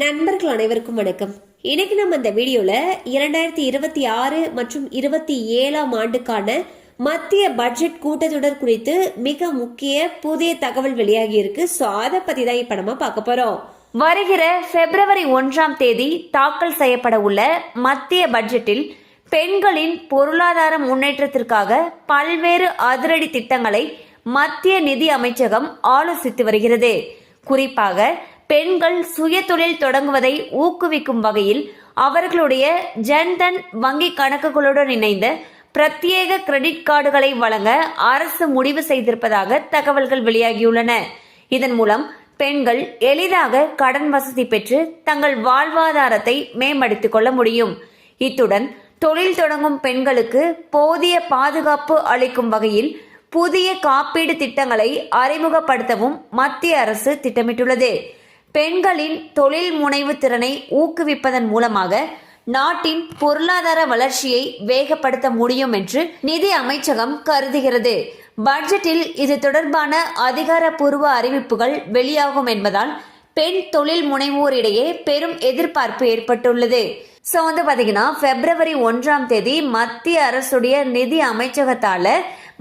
நண்பர்கள் அனைவருக்கும் வணக்கம். இன்னைக்கு நம்ம இந்த வீடியோல இரண்டாயிரத்தி இருபத்தி ஆறு மற்றும் இருபத்தி ஏழாம் ஆண்டுக்கான மத்திய பட்ஜெட் கூட்டத்தொடர் குறித்து மிக முக்கிய புதிய தகவல் வெளியாகி இருக்கு. ஸோ அதை பத்தி தான் இப்ப நம்ம பார்க்க போறோம். வருகிற பிப்ரவரி ஒன்றாம் தேதி தாக்கல் செய்யப்பட உள்ள மத்திய பட்ஜெட்டில் பெண்களின் பொருளாதார முன்னேற்றத்திற்காக பல்வேறு அதிரடி திட்டங்களை மத்திய நிதி அமைச்சகம் ஆலோசித்து வருகிறது. குறிப்பாக பெண்கள் சுயதொழில் தொடங்குவதை ஊக்குவிக்கும் வகையில் அவர்களுடைய ஜன்தன் வங்கி கணக்குகளுடன் இணைந்த பிரத்யேக கிரெடிட் கார்டுகளை வழங்க அரசு முடிவு செய்திருப்பதாக தகவல்கள் வெளியாகியுள்ளன. இதன் மூலம் பெண்கள் எளிதாக கடன் வசதி பெற்று தங்கள் வாழ்வாதாரத்தை மேம்படுத்திக் கொள்ள முடியும். இத்துடன் தொழில் தொடங்கும் பெண்களுக்கு போதிய பாதுகாப்பு அளிக்கும் வகையில் புதிய காப்பீடு திட்டங்களை அறிமுகப்படுத்தவும் மத்திய அரசு திட்டமிட்டுள்ளது. பெண்களின் தொழில் முனைவு திறனை ஊக்குவிப்பதன் மூலமாக நாட்டின் பொருளாதார வளர்ச்சியை வேகப்படுத்த முடியும் என்று நிதி அமைச்சகம் கருதுகிறது. பட்ஜெட்டில் இது தொடர்பான அதிகாரப்பூர்வ அறிவிப்புகள் வெளியாகும் என்பதால் பெண் தொழில் முனைவோரிடையே பெரும் எதிர்பார்ப்பு ஏற்பட்டுள்ளது. ஸோ வந்து பார்த்தீங்கன்னா பிப்ரவரி ஒன்றாம் தேதி மத்திய அரசுடைய நிதி அமைச்சகத்தால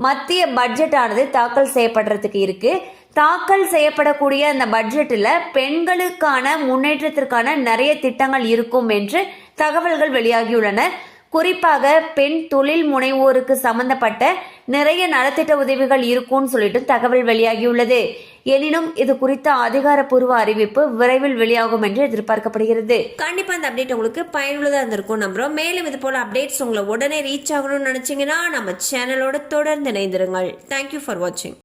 மத்திய பட்ஜெட் ஆனது தாக்கல் செய்யப்படுறதுக்கு இருக்குது தாக்கல் செய்யப்படக்கூடிய அந்த பட்ஜெட்டில் பெண்களுக்கான முன்னேற்றத்திற்கான நிறைய திட்டங்கள் இருக்கும் என்று தகவல்கள் வெளியாகியுள்ளன. குறிப்பாக பெண் தொழில் முனைவோருக்கு சம்பந்தப்பட்ட நிறைய நலத்திட்ட உதவிகள் இருக்கும்னு சொல்லிட்டு தகவல் வெளியாகியுள்ளது. எனினும் இது குறித்த அதிகாரப்பூர்வ அறிவிப்பு விரைவில் வெளியாகும் என்று எதிர்பார்க்கப்படுகிறது. கண்டிப்பா இந்த அப்டேட் உங்களுக்கு பயனுள்ளதா இருந்திருக்கும் நம்புறோம். மேலும் இது போல அப்டேட்ஸ் உங்களை உடனே ரீச் ஆகணும்னு நினைச்சீங்கன்னா நம்ம சேனலோட தொடர்ந்து இணைந்திருங்கள். தேங்க்யூ ஃபார் வாட்சிங்